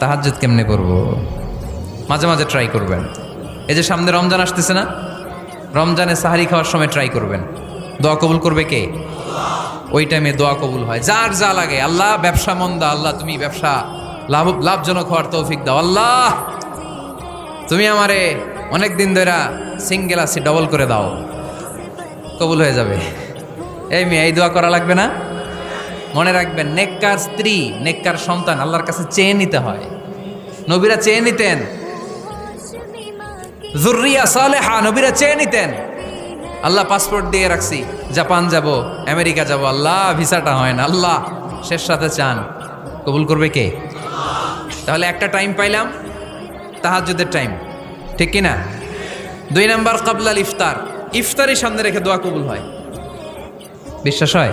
তাহাজ্জুদ কেমনে করব? মাঝে মাঝে ট্রাই করবেন। এই যে সামনে রমজান আসতেছে না? রমজানে সাহারি খাওয়ার সময় ট্রাই করবেন। দোয়া কবুল করবে কে? ওই টাইমে দোয়া কবুল হয়। যার যা লাগে। আল্লাহ ব্যবসা মন্দা, আল্লাহ তুমি ব্যবসা লাভ, লাভজনক হওয়ার তৌফিক দাও। আল্লাহ! তুমি আমারে অনেক দিন ধরে সিঙ্গেল আছি ডবল করে দাও। কবুল হয়ে যাবে। এই মেয়ে, এই দোয়া করা লাগবে না? মনে রাখবেন, নেককার স্ত্রী, নেককার সন্তান আল্লাহর কাছে চেয়ে নিতে হয়। নবীরা চেয়ে নিতেন। জুরিয়া সালেহা, নবীরা চেয়ে নিতেন। আল্লাহ পাসপোর্ট দিয়ে রাখছি, জাপান যাব, আমেরিকা যাব, আল্লাহ ভিসাটা হয় না, আল্লাহ, শেষ সাথে চান। কবুল করবে কে? তাহলে একটা টাইম পাইলাম, তাহাজ্জুদের টাইম। ঠিক কি না দুই নাম্বার কাবলাল ইফতার। ইফতারি সামনে রেখে দোয়া কবুল হয়। বিশ্বাস হয়?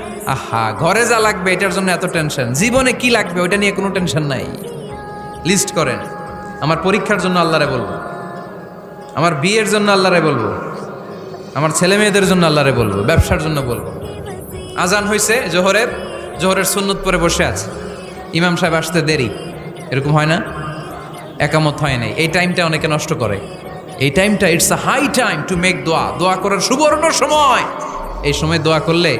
আহা, ঘরে যা লাগবে, এটার জন্য এত টেনশন জীবনে কি লাগবে, ওইটা নিয়ে কোনো টেনশন নাই। লিস্ট করেন। আমার পরীক্ষার জন্য আল্লাহরে বলব। আমার বিয়ের জন্য আল্লাহরে বলব। আমার ছেলে মেয়েদের জন্য আল্লাহরে বলব। ব্যবসার জন্য বলব। আজান হয়েছে জোহরের। জোহরের সুন্নত পরে বসে আছে। ইমাম সাহেব আসতে দেরি। এরকম হয় না? একামত হয় নাই। এই টাইমটা অনেকে নষ্ট করে। এই টাইমটা it's a high time to make দোয়া দোয়া করার সুবর্ণ সময়। এই সময় দোয়া করলে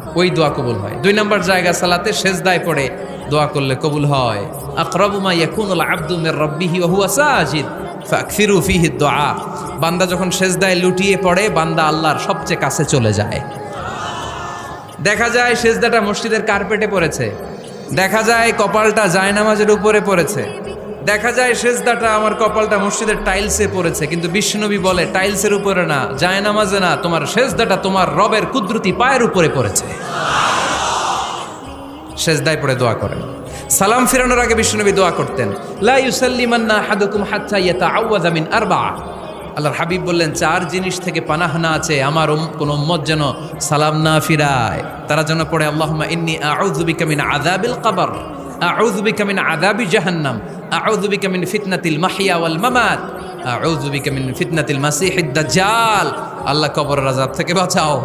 ওই দোয়া কবুল হয়। দুই নম্বর জায়গা সালাতে সেজদায় পড়ে দোয়া করলে কবুল হয়। আকরাবুমা ইয়াকুনুল আব্দু মির রাব্বিহি ওয়া হুয়া সাজিদ, ফাকফিরু ফিহি দোয়া। বান্দা যখন সেজদায় লুটিয়ে পড়ে, বান্দা আল্লাহর সবচেয়ে কাছে চলে যায়। দেখা যায় সেজদাটা মসজিদের কার্পেটে পড়েছে। দেখা যায় কপালটা জায়নামাজের উপরে পড়েছে। দেখা যায় সেজদাটা আমার কপালটা মসজিদের টাইলসে পড়েছে, কিন্তু বিষ্ণুনবী বলে টাইলসের উপরে না, জায়নামাজে না, তোমার সেজদাটা তোমার রবের কুদরতি পায়ের উপরে পড়েছে। সেজদায় পড়ে দোয়া করেন। সালাম ফিরানোর আগে বিষ্ণুনবী দোয়া করতেন, লা হাদুকুম আল্লাহর হাবিব বললেন, চার জিনিস থেকে পানাহানা আছে, আমার কোন উম্মত যেন সালাম না ফিরায়। তারা যেন পড়ে, আল্লাহুম্মা ইন্নী আউযু বিকা মিন আযাবিল কবর। আউযু বিকা মিন আযাবি জাহান্নাম, আউযু বিকা মিন ফিতনাতিল মাহইয়া ওয়াল মামাত, আউযু বিকা মিন ফিতনাতিল মাসিহিদ দাজ্জাল। আল্লাহ কবরের আযাব থেকে বাঁচাও,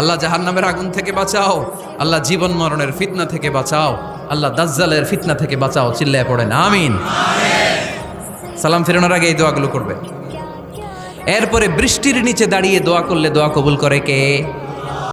আল্লাহ জাহান্নামের আগুন থেকে বাঁচাও, আল্লাহ জীবন মরণের ফিতনা থেকে বাঁচাও, আল্লাহ দাজ্জালের ফিতনা থেকে বাঁচাও, চিল্লায় পড়েন, আমিন। সালাম ফেরানোর আগে এই দোয়াগুলো করবে। এরপরে বৃষ্টির নিচে দাঁড়িয়ে দোয়া করলে দোয়া কবুল করে কে?